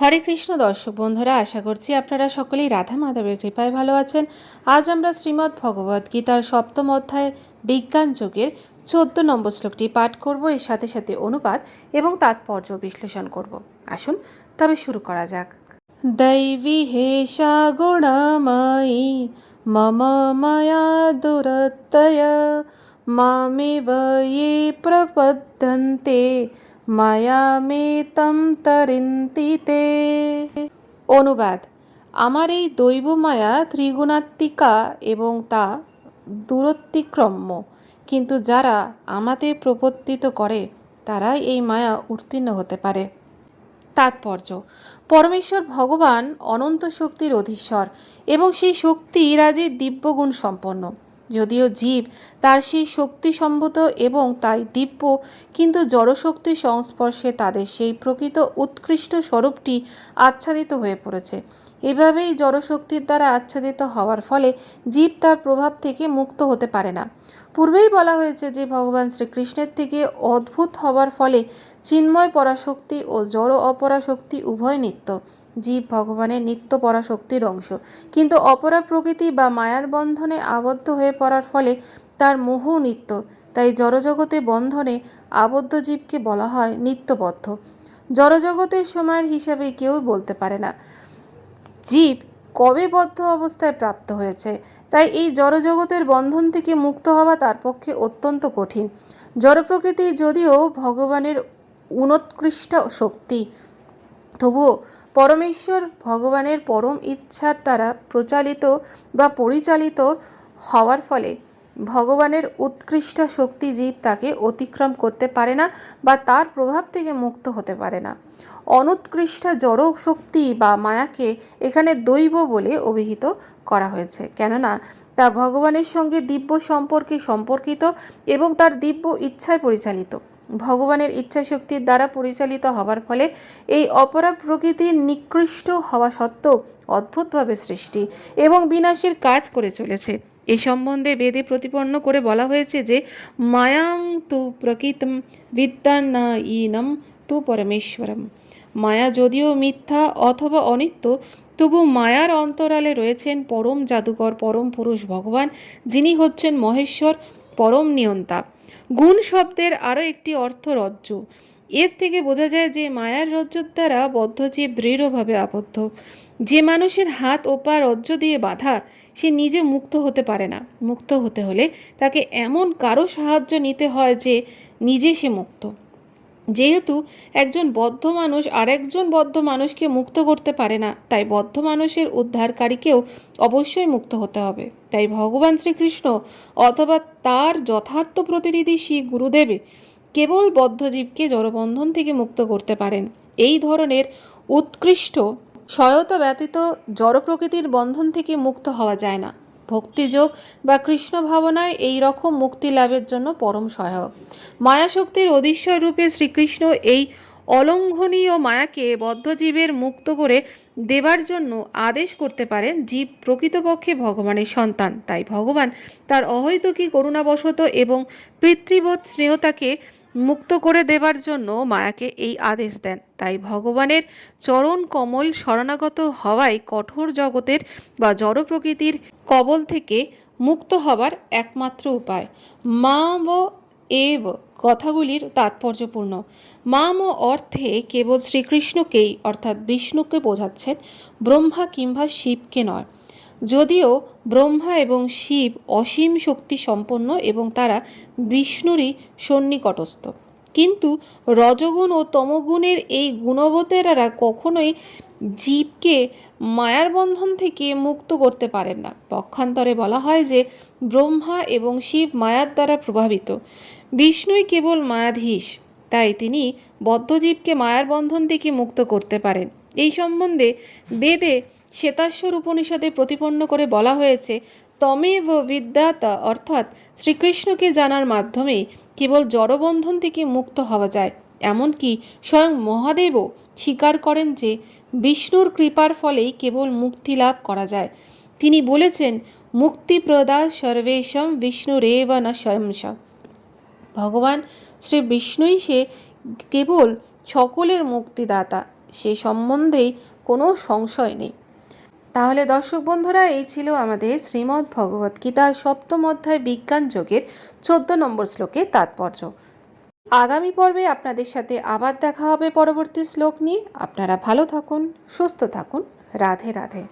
হরে কৃষ্ণ দর্শক বন্ধুরা, আশা করছি আপনারা সকলেই রাধা মাধবের কৃপায় ভালো আছেন। আজ আমরা শ্রীমদ্ ভগবদ গীতার সপ্তম অধ্যায় বিজ্ঞান যোগের চোদ্দ নম্বর শ্লোকটি পাঠ করব। এর সাথে সাথে অনুবাদ এবং তাৎপর্য বিশ্লেষণ করব। আসুন, তবে শুরু করা যাক। দৈবী হেষা গুণময়ী মম মায়া দুরত্যয় মামেব ये প্রপদ্যন্তে মায়া তম অনুবাদ, আমার এই দৈব মায়া ত্রিগুণাত্মিকা এবং তা দূরতিক্রম্য, কিন্তু যারা আমাদের প্রবর্তিত করে, তারাই এই মায়া উত্তীর্ণ হতে পারে। তাৎপর্য, পরমেশ্বর ভগবান অনন্ত শক্তির অধীশ্বর এবং সেই শক্তি রাজের দিব্যগুণ সম্পন্ন। যদিও জীব তার সেই শক্তি সম্ভূত এবং তাই দিব্য, কিন্তু জড়শক্তির সংস্পর্শে তাদের সেই প্রকৃত উৎকৃষ্ট স্বরূপটি আচ্ছাদিত হয়ে পড়েছে। এভাবেই জড়শক্তির দ্বারা আচ্ছাদিত হওয়ার ফলে জীব তার প্রভাব থেকে মুক্ত হতে পারে না। পূর্বেই বলা হয়েছে যে ভগবান শ্রীকৃষ্ণের থেকে অদ্ভুত হওয়ার ফলে চিন্ময় পরাশক্তি ও জড় অপরাশক্তি উভয় নিত্য। জীব ভগবানের নিত্য পরাশক্তির অংশ। কিন্তু অপরা প্রকৃতি বা মায়ার বন্ধনে আবদ্ধ হয়ে পড়ার ফলে তার মোহ নিত্য। তাই জড়জগতে বন্ধনে আবদ্ধ জীবকে বলা হয় নিত্যবদ্ধ। জড়জগতের সময়ের হিসাবে কেউ বলতে পারে না। জীব কবে বদ্ধ অবস্থায় প্রাপ্ত হয়েছে? তাই এই জড়জগতের বন্ধন থেকে মুক্ত হওয়া তার পক্ষে অত্যন্ত কঠিন। জড়প্রকৃতি যদিও ভগবানের উনোৎকৃষ্ট শক্তি, তবুও পরমেশ্বর ভগবানের পরম ইচ্ছার দ্বারা প্রচালিত বা পরিচালিত হওয়ার ফলে ভগবানের উৎকৃষ্ট শক্তি জীব তাকে অতিক্রম করতে পারে না বা তার প্রভাব থেকে মুক্ত হতে পারে না। অনুৎকৃষ্ট জড় শক্তি বা মায়াকে এখানে দৈব বলে অভিহিত করা হয়েছে। কেননা, তা ভগবানের সঙ্গে দিব্য সম্পর্কে সম্পর্কিত এবং তার দিব্য ইচ্ছায় পরিচালিত। ভগবানের ইচ্ছা শক্তির দ্বারা পরিচালিত হওয়ার ফলে এই অপরা প্রকৃতির নিকৃষ্ট হওয়া সত্ত্বেও অদ্ভুতভাবে সৃষ্টি এবং বিনাশের কাজ করে চলেছে। এ সম্বন্ধে বেদে প্রতিপন্ন করে বলা হয়েছে যে, মায়াং তু প্রকৃতম বিদ্যান্নায়ীনম তু পরমেশ্বরম। মায়া যদিও মিথ্যা অথবা অনিত্য, তবু মায়ার অন্তরালে রয়েছেন পরম জাদুকর পরম পুরুষ ভগবান, যিনি হচ্ছেন মহেশ্বর পরম নিয়ন্তা। গুণ শব্দের আরও একটি অর্থ রজ্জ এর থেকে বোঝা যায় যে মায়ার রজ্জুর দ্বারা বদ্ধজীব দৃঢ়ভাবে আবদ্ধ। যে মানুষের হাত ও পা রজ্জ দিয়ে বাঁধা, সে নিজে মুক্ত হতে পারে না। মুক্ত হতে হলে তাকে এমন কারও সাহায্য নিতে হয় যে নিজে সে মুক্ত। যেহেতু একজন বদ্ধ মানুষ আরেকজন বদ্ধ মানুষকে মুক্ত করতে পারে না, তাই বদ্ধ মানুষের উদ্ধারকারীকেও অবশ্যই মুক্ত হতে হবে। তাই ভগবান শ্রীকৃষ্ণ অথবা তার যথার্থ প্রতিনিধি শ্রী গুরুদেবে কেবল বদ্ধজীবকে জড়বন্ধন থেকে মুক্ত করতে পারেন। এই ধরনের উৎকৃষ্ট, সহায়তা ব্যতীত জড় প্রকৃতির বন্ধন থেকে মুক্ত হওয়া যায় না। ভক্তিযোগ বা কৃষ্ণ ভাবনায় এই রকম মুক্তি লাভের জন্য পরম সহায়ক। মায়াশক্তির অধীশ্বর রূপে শ্রীকৃষ্ণ এই অলঙ্ঘনীয় মায়াকে বদ্ধজীবের মুক্ত করে দেবার জন্য আদেশ করতে পারেন জীব প্রকৃতপক্ষে ভগবানের সন্তান। তাই ভগবান তার অহৈতুকী করুণাবশত এবং পিতৃবোধ স্নেহতাকে মুক্ত করে দেবার জন্য মায়াকে এই আদেশ দেন। তাই ভগবানের চরণ কমল শরণাগত হওয়ায় কঠোর জগতের বা জড় প্রকৃতির কবল থেকে মুক্ত হবার একমাত্র উপায়। মা ও এব কথাগুলির তাৎপর্যপূর্ণ। মাম অর্থে কেবল শ্রীকৃষ্ণকেই, অর্থাৎ বিষ্ণুকে বোঝাচ্ছেন, ব্রহ্মা কিংবা শিবকে নয়। যদিও ব্রহ্মা এবং শিব অসীম শক্তি সম্পন্ন এবং তারা বিষ্ণুরই সন্নিকটস্থ। কিন্তু রজগুণ ও তমগুণের এই গুণবতেরা কখনোই জীবকে মায়ার বন্ধন থেকে মুক্ত করতে পারেন না। পক্ষান্তরে বলা হয় যে, ব্রহ্মা এবং শিব মায়ার দ্বারা প্রভাবিত। বিষ্ণুই কেবল মায়াধীশ, তাই তিনি বদ্ধজীবকে মায়ার বন্ধন থেকে মুক্ত করতে পারেন। এই সম্বন্ধে বেদে শ্বেতাশ্বর উপনিষদে প্রতিপন্ন করে বলা হয়েছে, তমেব বিদ্যাতা অর্থাৎ শ্রীকৃষ্ণকে জানার মাধ্যমে কেবল জড়বন্ধন থেকে মুক্ত হওয়া যায়। এমনকি স্বয়ং মহাদেবও স্বীকার করেন যে বিষ্ণুর কৃপার ফলেই কেবল মুক্তি লাভ করা যায়। তিনি বলেছেন মুক্তিপ্রদা সর্বেশম বিষ্ণুরেব না স্বয়ংস ভগবান শ্রী বিষ্ণুই সে কেবল সকলের মুক্তিদাতা, সে সম্বন্ধেই কোনো সংশয় নেই। তাহলে দর্শক বন্ধুরা, এই ছিল আমাদের শ্রীমদ্ ভগবত গীতার সপ্তম অধ্যায় বিজ্ঞান যোগের চোদ্দ নম্বর শ্লোকের তাৎপর্য। আগামী পর্বে আপনাদের সাথে আবার দেখা হবে পরবর্তী শ্লোক নিয়ে। আপনারা ভালো থাকুন, সুস্থ থাকুন। রাধে রাধে।